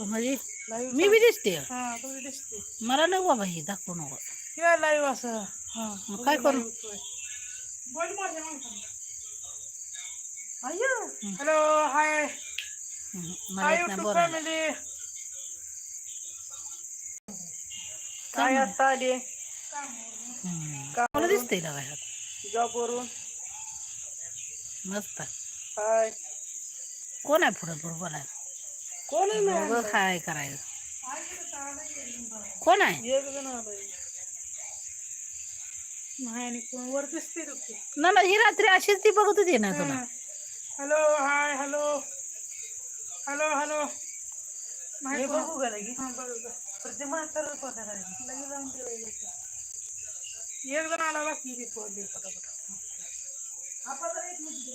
म्हणजे मी बी दिसते. हा मला नाही बाबा हे दाखवू नको. किंवा लाईव्ह असं. हा मग काय करू? Hello hi hi YouTube family काय आता आली. मला दिसते जॉब वरून. मस्त. हाय कोण आहे पुढे पुढे बोलायला? कोण आहे काय करायचं कोण आहे? ना ना ही रात्री अशीच ती बघत होती ना तुला. Hello hi hello. Hello hello. बघू का लगी म्हातारा लगी. एक जण आला बाकी पटापट. व्हिडिओ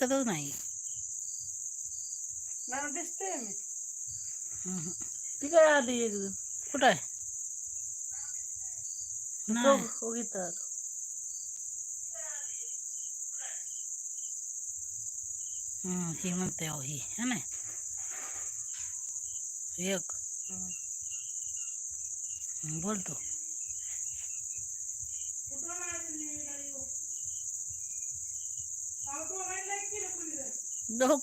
दिसतच नाही. मला दिसते मी. हम्म. ती काय आली एक जण. कुठं आहे? नाही. ही म्हणते अहो ही. है ना? एक. हम्म, बोलतो दो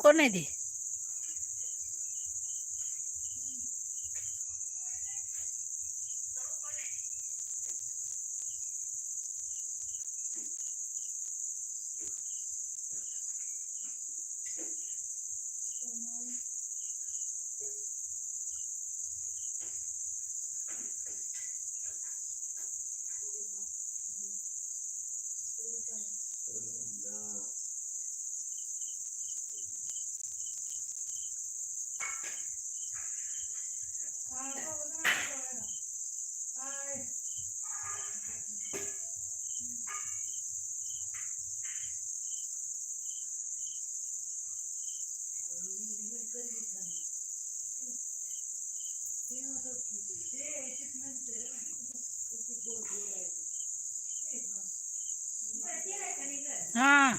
आहे हा.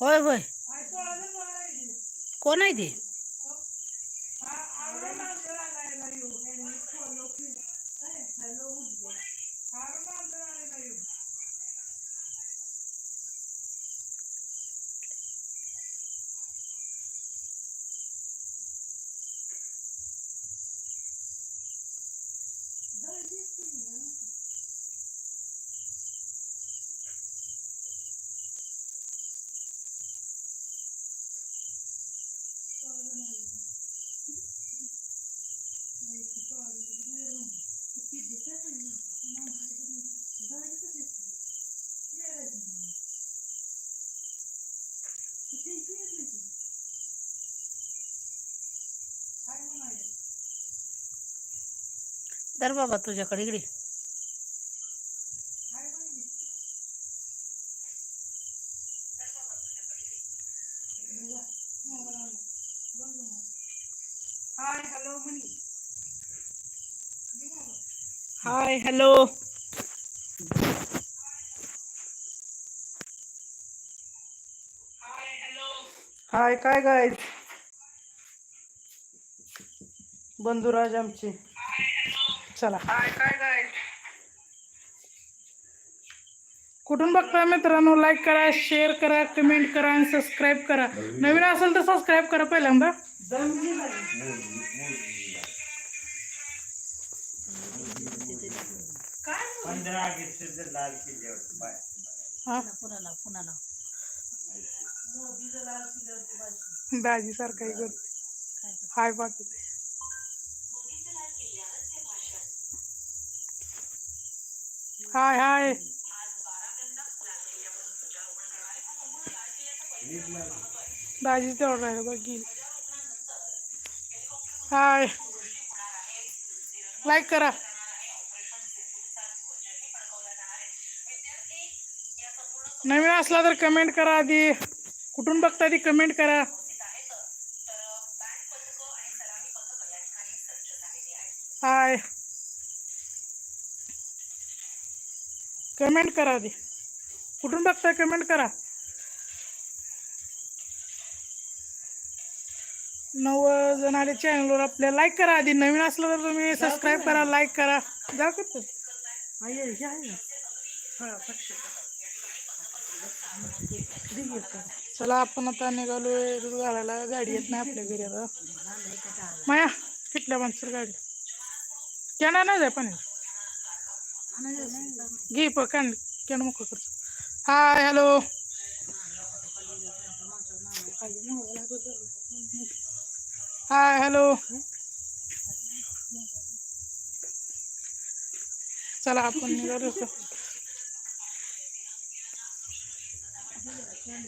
होय होय. कोण आहे ते? तर बाबा तुझ्याकडे इकडे. हाय हॅलो हाय हॅलो हाय काय काय बंधुराज चला. हाय काय काय कुठून बघताय मित्रांनो? लाईक करा शेअर करा कमेंट करा आणि सबस्क्राईब करा. नवीन असेल तर सबस्क्राईब करा पहिल्यांदा. दाजी सारखाही करते. हाय पाठवते हाय हाय. दाजी तोडणार राहिलं हाय. लाईक करा. नवीन असला तर कमेंट करा आधी. कुठून बघता ती कमेंट करा. हाय. कमेंट करा आधी. कुठून बघताय कमेंट करा. नऊ जण आले चॅनलवर आपल्या लाईक करा आधी. नवीन असलं तर तुम्ही सबस्क्राईब करा लाईक करा. जा करतो चला आपण आता निघालोय. दूध घालायला गाडी येत नाही आपल्या घरी आता. माया किटल्या माणसं गाडी. कॅना नाही जाय पाणी घे पकड केन मोकळं कर. Hi hello. Hi hello. चला आपण निघालो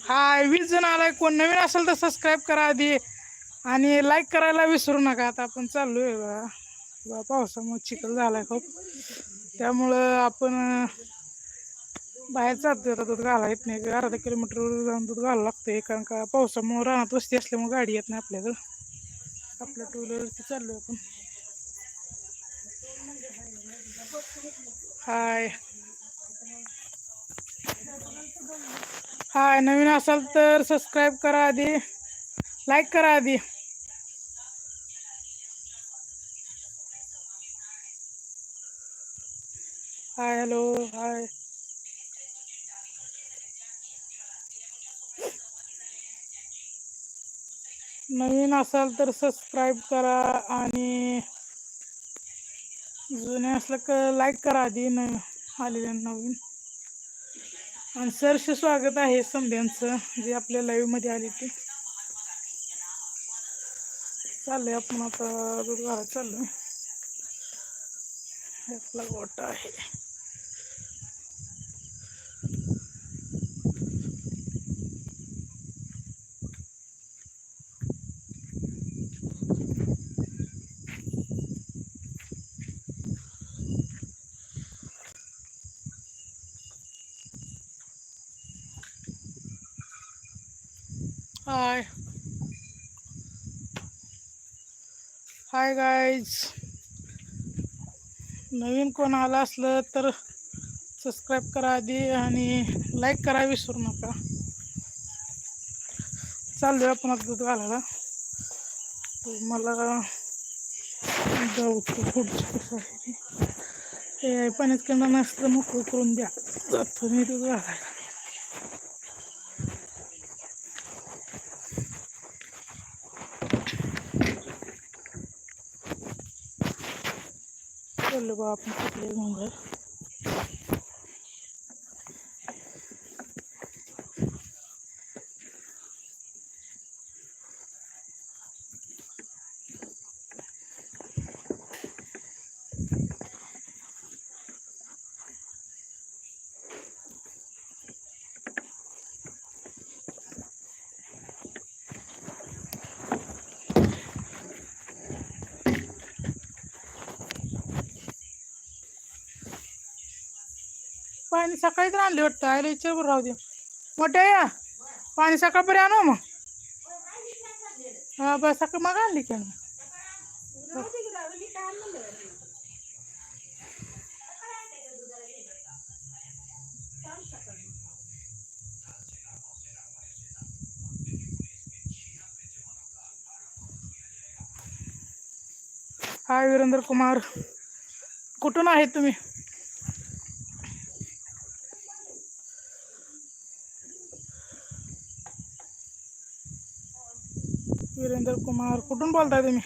हाय वीस जण आलाय. कोण नवीन असेल तर सबस्क्राईब करा आधी. आणि लाईक करायला विसरू नका. आता आपण चाललोय बा पावसामुळे चिखल झालाय खूप. त्यामुळं आपण बाहेर जातो आता दूध घाला येत नाही. अर्धा किलोमीटरवर जाऊन दूध घालावं लागतंय. कारण का पावसामुळे रानात वस्ती असल्यामुळे गाडी येत नाही आपल्याकडं. आपल्या टू व्हीलरवरती चाललोय आपण. हाय. हाय नवीन असाल तर सबस्क्राईब करा आधी. लाईक करा आधी. हाय हॅलो हाय. नवीन असाल तर सबस्क्राईब करा आणि जुने असलं तर लाईक करा आधी न आलेल्या नवीन. आणि सरस स्वागत आहे समध्यांचं जे आपल्या लाईव्हमध्ये आली ती. ते चाललंय आपण आता दूध घालत हे आपला गोटा आहे. हाय हाय गाईज नवीन कोण आला असलं तर सबस्क्राईब करा आधी आणि लाईक करा विसरू नका. चाललोय आपण आता दूध घालायला. मला जाऊ पुढच्या हे पाण्यात करणं नसलं मोकळं करून द्या. जातो मी दूध घालायला. चाललो बा आपण कपडे घेऊन पाणी सकाळी तर आणले वाटतं. आयला विचार राहू दे. मोठ्या या. पाणी सकाळपर्यंत आणू मग. हा बस सकाळ मग आणली की हाय वीरेंद्र कुमार. कुठून आहेत तुम्ही? वीरेंद्र कुमार. कुठून बोलताय तुम्ही?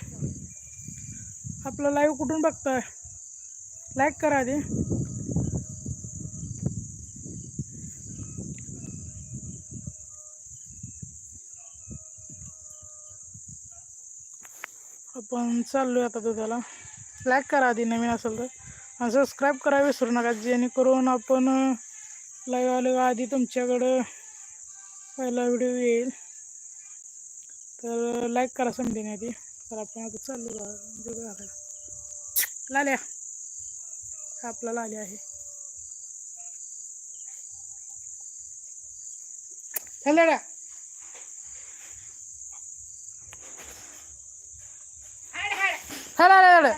आपलं लाईव्ह कुठून बघताय? लाईक करा आधी. आपण चाललोय आता दुधाला. लाईक करा आधी नवीन असेल तर. आणि सबस्क्राईब करा विसरू नका जेणेकरून आपण लाईव्ह आलो आधी तुमच्याकडं पहिला व्हिडिओ येईल. तर लाईक करा समजेन आधी तर आपण आता चालू घालायला लाल्या. हा आपला लाल्या आहे. चल हा लाल्या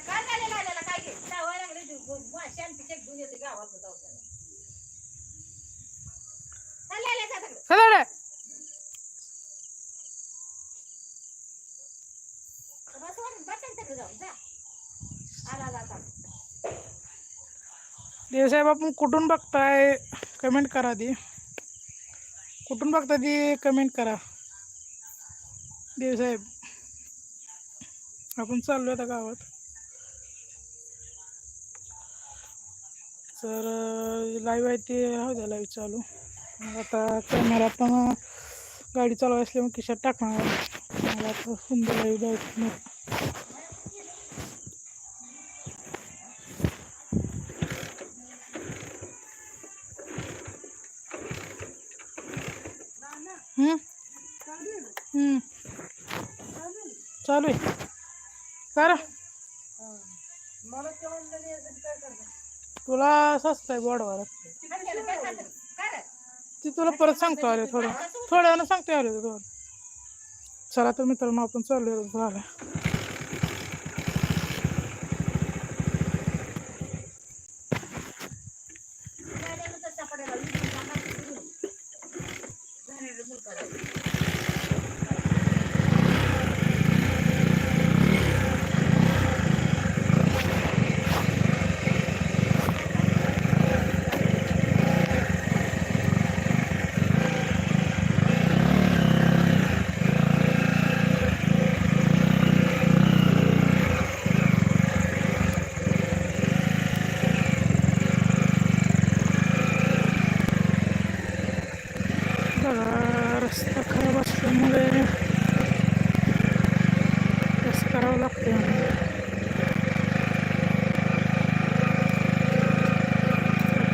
देवसाहेब आपण कुठून बघताय? कमेंट करा ती कुठून बघताय ती कमेंट करा. देवसाहेब आपण चाललो आता गावात. तर लाईव्ह आहे ते हा द्या लाईव्ह चालू. आता कॅमेरा पण गाडी चालू असल्यामुळे खिशात टाकणार मला आता सुंदर लाईव्ह द्यायचं हम्म हम्म चालू आहे कर. तुला स्वस्त आहे बोर्डवर ती तुला परत सांगतो आले थोडं. थोड्या वेळानं सांगतो आले थोडं. चला तर मित्रांनो आपण चालू झालं बघा रस्ता खराब असल्यामुळे कसं करावं लागते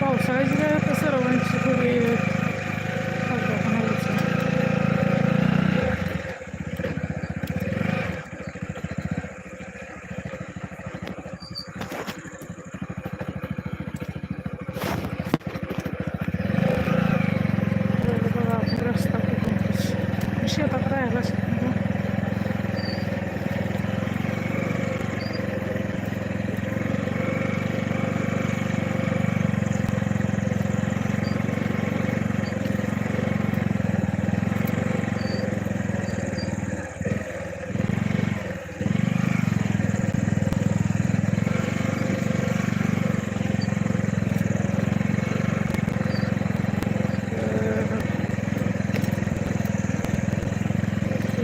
पावसाळ्याची काय आता सर्वांची थोडी अपघातांना होते. बघा बघा आपण रस्ता कुठून शेतात राहायला शिकलो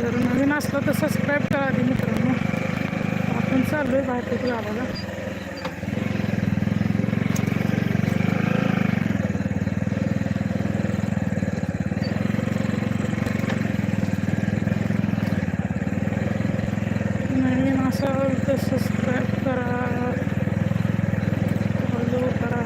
जर नवीन असलं तर सबस्क्राईब करा आधी मित्रांनो. आपण चाललो आहे बाहेर तिथे लावायला असाल तर सबस्क्राईब करा फॉलो करा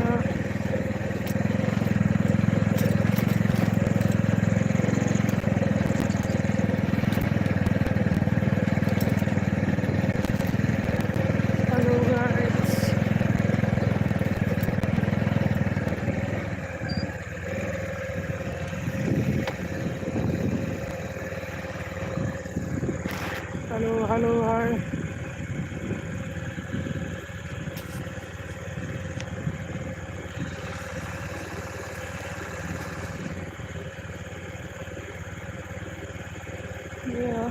hello guys hello hello hi Yeah.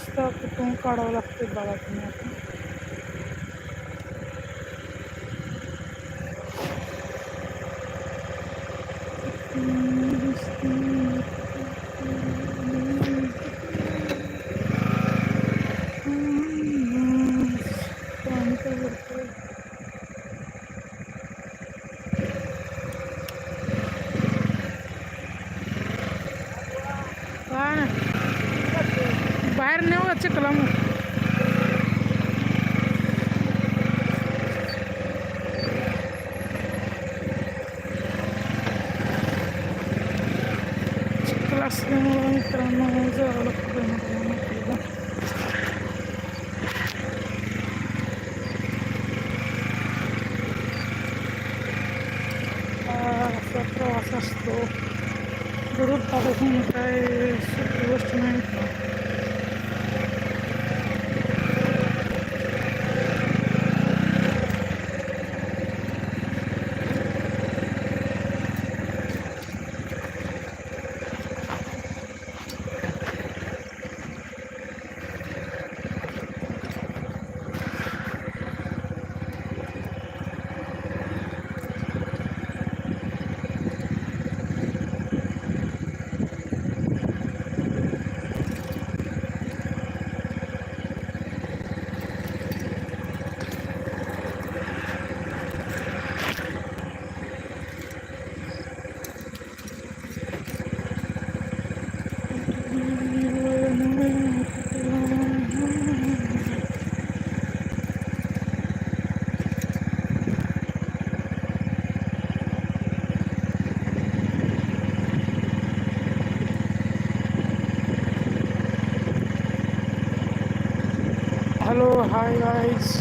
कसं कुठून काढावं लागते बघा तुम्ही आता Thank you. Bye guys.